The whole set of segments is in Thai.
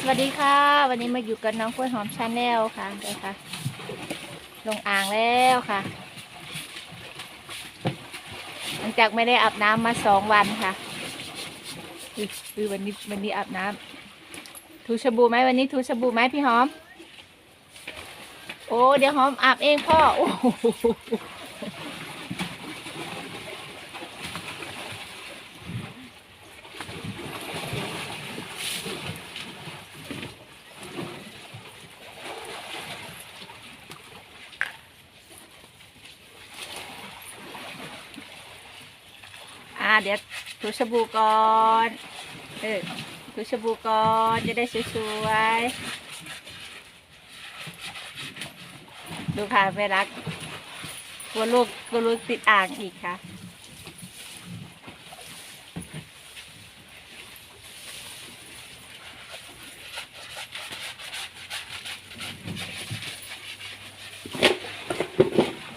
สวัสดีค่ะ วันนี้มาอยู่กับน้องกล้วยหอมชาแนลค่ะเดี๋ยวค่ะ ลงอ่างแล้วค่ะ หลังจากไม่ได้อาบน้ำมาสองวันค่ะอุ๊ยอุ๊ยวันนี้วันนี้อาบน้ำถูสบู่ไหมวันนี้ถูสบู่ไหมพี่หอม โอ้เดี๋ยวหอมอาบเองพ่อโอ้ อ่าเดี๋ยวถูสบู่ก่อนเออถูสบู่ก่อนจะได้สวยๆดูค่ะไม่รักกลัวลูกกลัวลูกติดอ่างอีกค่ะ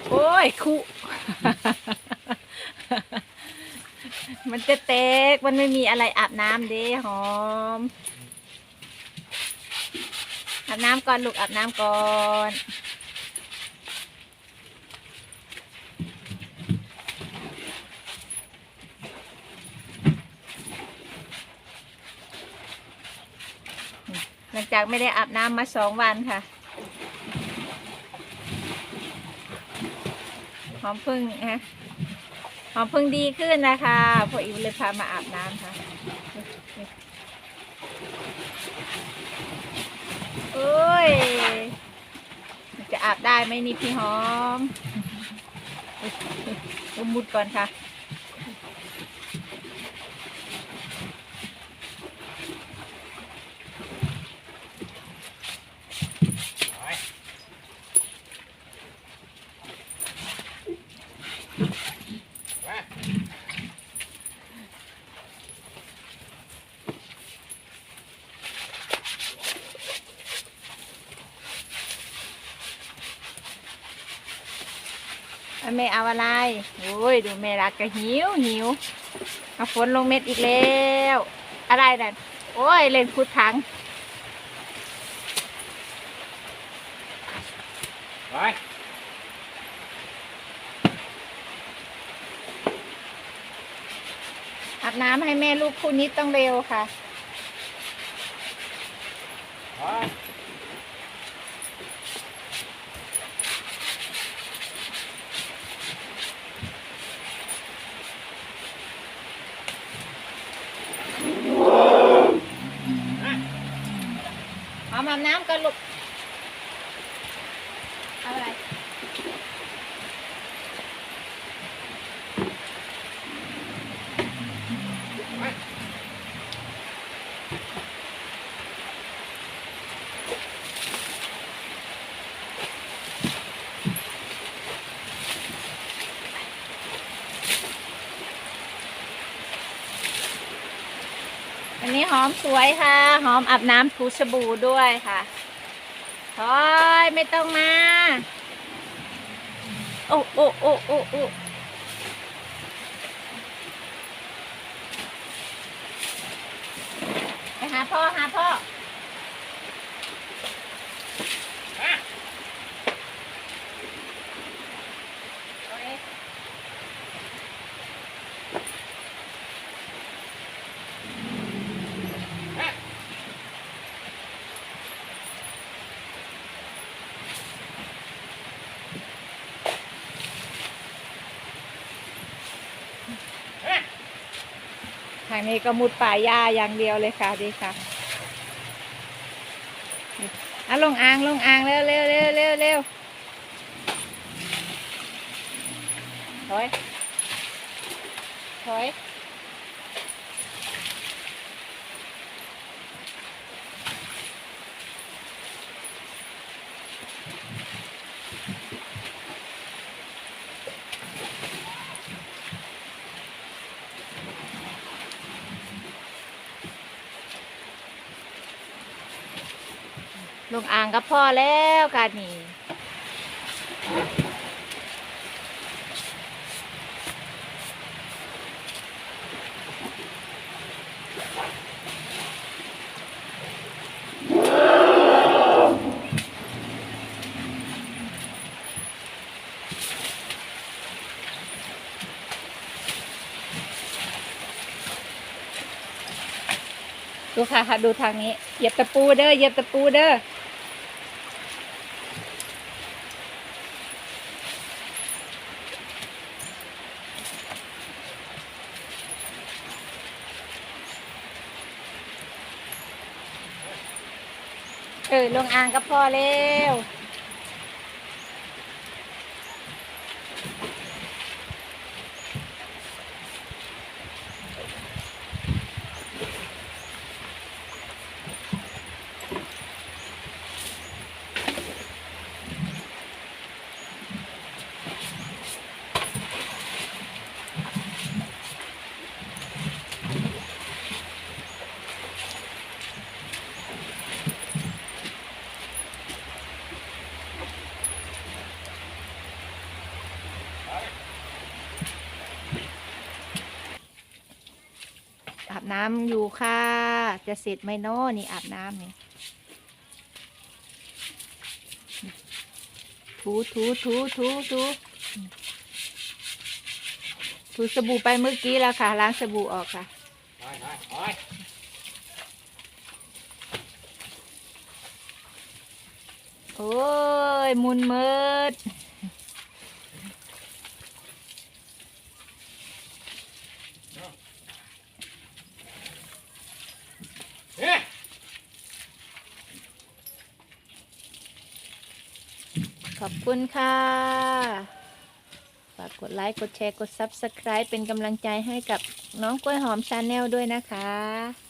โอ้ยคุ มันจะเตก มันไม่มีอะไรอาบน้ำเด้หอม อาบน้ำก่อนลูกอาบน้ำก่อนหลังจากไม่ได้อาบน้ำมาสองวันค่ะ หอมพึ่งฮะ หอมพึ่งดีขึ้นนะคะพออิวเลยพามาอาบน้ำค่ะเอ้ย จะอาบได้ไหมนี่พี่หอมมุดก่อนค่ะ แม่เอาอะไรโอ้ยดูแม่รักก็หิวหิวเอาฝนลงเม็ดอีกแล้ว อะไรนั่นโอ้ยเล่นพุดถังไปอาบน้ำให้แม่ลูกคู่นี้ต้องเร็วค่ะ ไป เอาอาบน้ำกันลูก เอาอะไร อันนี้ หอมสวยค่ะ หอมอาบน้ำถูสบู่ด้วยค่ะถอยไม่ต้องมา โอ้โอ้โอ้โอ้โอ้ไปหาพ่อหาพ่อางนี้ก็มุดป่าหญ้าอย่างเดียวเลยค่ะดีค่ะอะลงอ่างลงอ่างเร็วเร็วเร็วเร็วเร็วถอยถอย ลงอ่างกับพ่อแล้วการนี้ดูค่ะค่ะดูทางนี้เหยียบตะปูเด้อเหยียบตะปูเด้อ เออลงอ่างก็พอแล้ว น้ำอยู่ค่ะ จะเสร็จไหมเนาะนี่อาบน้ำนี่ถูถูถูถูถูถูสบู่ไปเมื่อกี้แล้วค่ะ ล้างสบู่ออกค่ะไปไปโอ้ยมุนเมิด ขอบคุณค่ะ ฝากกดไลค์ กดแชร์ กด Subscribe เป็นกำลังใจให้กับน้องกล้วยหอมชาแนลด้วยนะคะ